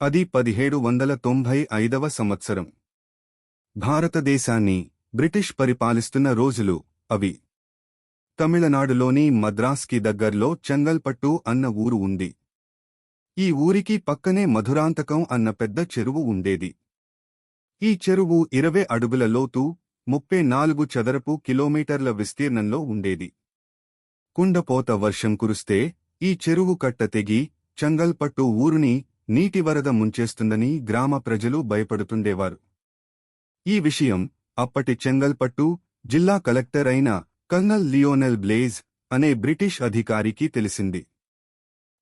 అది పదిహేడు వందల తొంభై ఐదవ సంవత్సరం. భారతదేశాన్ని బ్రిటిష్ పరిపాలిస్తున్న రోజులు అవి. తమిళనాడులోని మద్రాస్కి దగ్గర్లో చెంగల్పట్టు అన్న ఊరు ఉంది. ఈ ఊరికి పక్కనే మధురాంతకం అన్న పెద్ద చెరువు ఉండేది. ఈ చెరువు ఇరవై అడుగుల లోతు ముప్పై నాలుగు చదరపు కిలోమీటర్ల విస్తీర్ణంలో ఉండేది. కుండపోత వర్షం కురిస్తే ఈ చెరువు కట్ట తెగి చంగల్పట్టు ఊరుని నీటివరద ముంచేస్తుందని గ్రామ ప్రజలు భయపడుతుండేవారు. ఈ విషయం అప్పటి చెంగల్పట్టు జిల్లా కలెక్టర్ అయిన కర్నల్ లియోనెల్ బ్లేజ్ అనే బ్రిటిష్ అధికారికి తెలిసింది.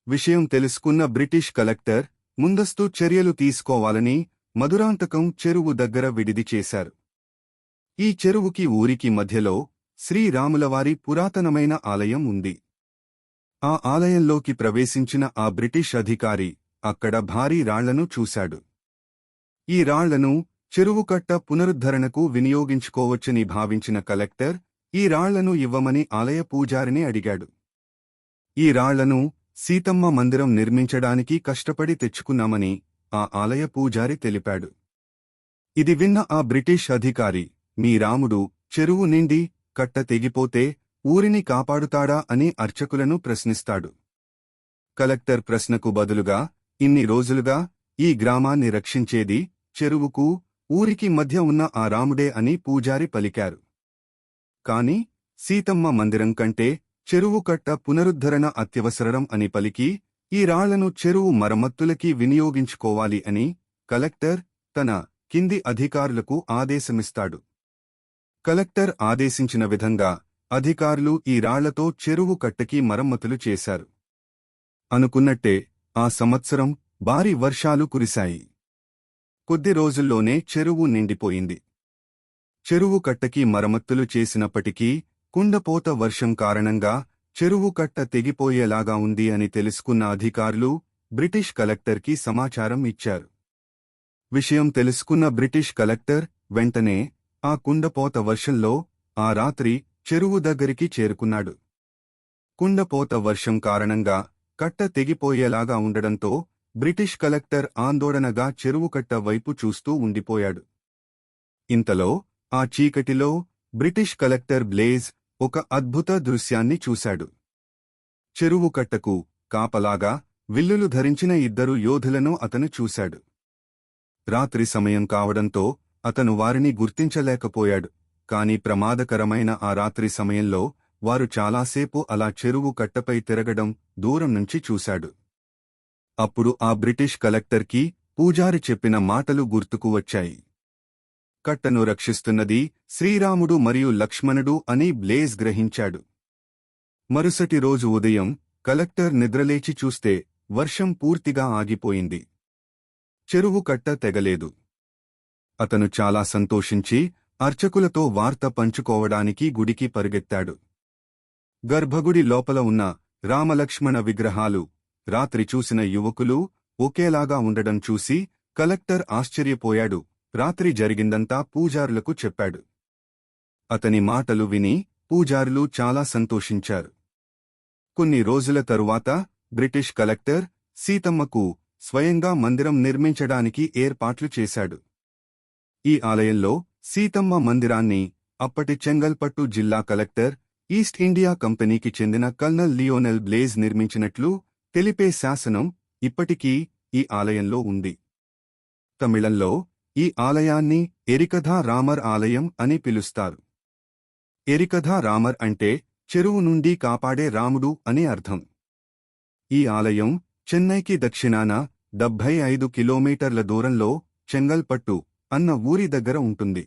విషయం తెలుసుకున్న బ్రిటిష్ కలెక్టర్ ముందస్తు చర్యలు తీసుకోవాలని మధురాంతకం చెరువు దగ్గర విడిది చేశారు. ఈ చెరువుకి ఊరికి మధ్యలో శ్రీరాములవారి పురాతనమైన ఆలయం ఉంది. ఆ ఆలయంలోకి ప్రవేశించిన ఆ బ్రిటిష్ అధికారి అక్కడ భారీ రాళ్ళను చూశాడు. ఈ రాళ్ళను చెరువుకట్ట పునరుద్ధరణకు వినియోగించుకోవచ్చని భావించిన కలెక్టర్ ఈ రాళ్ళను ఇవ్వమని ఆలయ పూజారిని అడిగాడు. ఈ రాళ్ళను సీతమ్మ మందిరం నిర్మించడానికి కష్టపడి తెచ్చుకున్నామని ఆ ఆలయ పూజారి తెలిపాడు. ఇది విన్న ఆ బ్రిటిష్ అధికారి మీ రాముడు చెరువు నిండి కట్ట తెగిపోతే ఊరిని కాపాడుతాడా? అని అర్చకులను ప్రశ్నిస్తాడు. కలెక్టర్ ప్రశ్నకు బదులుగా ఇన్ని రోజులుగా ఈ గ్రామాన్ని రక్షించేది చెరువుకు ఊరికి మధ్య ఉన్న ఆ రాముడే అని పూజారి పలికారు. కాని సీతమ్మ మందిరం కంటే చెరువు కట్ట పునరుద్ధరణ అత్యవసరం అని పలికి ఈ రాళ్ళను చెరువు మరమ్మత్తులకి వినియోగించుకోవాలి అని కలెక్టర్ తన కింది అధికారులకు ఆదేశమిస్తాడు. కలెక్టర్ ఆదేశించిన విధంగా అధికారులు ఈ రాళ్ళతో చెరువు కట్టకి మరమ్మతులు చేశారు. అనుకున్నట్టే ఆ సంవత్సరం భారీ వర్షాలు కురిశాయి. కొద్ది రోజుల్లోనే చెరువు నిండిపోయింది. చెరువు కట్టకి మరమ్మత్తులు చేసినప్పటికీ కుండపోత వర్షం కారణంగా చెరువు కట్ట తెగిపోయేలాగా ఉంది అని తెలుసుకున్న అధికారులు బ్రిటిష్ కలెక్టర్కి సమాచారం ఇచ్చారు. విషయం తెలుసుకున్న బ్రిటిష్ కలెక్టర్ వెంటనే ఆ కుండపోత వర్షంలో ఆ రాత్రి చెరువు దగ్గరికి చేరుకున్నాడు. కుండపోత వర్షం కారణంగా కట్ట తెగిపోయేలాగా ఉండడంతో బ్రిటిష్ కలెక్టర్ ఆందోళనగా చెరువుకట్ట వైపు చూస్తూ ఉండిపోయాడు. ఇంతలో ఆ చీకటిలో బ్రిటిష్ కలెక్టర్ బ్లేజ్ ఒక అద్భుత దృశ్యాన్ని చూశాడు. చెరువు కట్టకు కాపలాగా విల్లులు ధరించిన ఇద్దరు యోధులను అతను చూశాడు. రాత్రి సమయం కావడంతో అతను వారిని గుర్తించలేకపోయాడు కాని ప్రమాదకరమైన ఆ రాత్రి సమయంలో వారు చాలాసేపు అలా చెరువు కట్టపై తిరగడం దూరం నుంచి చూశాడు. అప్పుడు ఆ బ్రిటిష్ కలెక్టర్కి పూజారి చెప్పిన మాటలు గుర్తుకు వచ్చాయి. కట్టను రక్షిస్తున్నది శ్రీరాముడు మరియు లక్ష్మణుడు అని బ్లేజ్ గ్రహించాడు. మరుసటి రోజు ఉదయం కలెక్టర్ నిద్రలేచి చూస్తే వర్షం పూర్తిగా ఆగిపోయింది. చెరువు కట్ట తెగలేదు. అతను చాలా సంతోషించి అర్చకులతో వార్త పంచుకోవడానికి గుడికి పరిగెత్తాడు. గర్భగుడి లోపల ఉన్న రామలక్ష్మణ విగ్రహాలు. రాత్రి చూసిన యువకులు ఒకేలాగా ఉండడం చూసి కలెక్టర్ ఆశ్చర్యపోయాడు. రాత్రి జరిగిందంతా పూజారులకు చెప్పాడు. అతని మాటలు విని పూజారులు చాలా సంతోషించారు. కొన్ని రోజుల తరువాత బ్రిటిష్ కలెక్టర్ సీతమ్మకు స్వయంగా మందిరం నిర్మించడానికి ఏర్పాట్లు చేశాడు. ఈ ఆలయంలో సీతమ్మ మందిరాన్ని అప్పటి చెంగల్పట్టు జిల్లా కలెక్టర్ ఈస్ట్ ఇండియా కంపెనీకి చెందిన కల్నల్ లియోనెల్ బ్లేజ్ నిర్మించినట్లు తెలిపే శాసనం ఇప్పటికీ ఈ ఆలయంలో ఉంది. తమిళంలో ఈ ఆలయాన్ని ఎరికథా రామర్ ఆలయం అని పిలుస్తారు. ఎరికథా రామర్ అంటే చెరువు నుండి కాపాడే రాముడు అని అర్థం. ఈ ఆలయం చెన్నైకి దక్షిణాన డెబ్భై ఐదు కిలోమీటర్ల దూరంలో చెంగల్పట్టు అన్న ఊరి దగ్గర ఉంటుంది.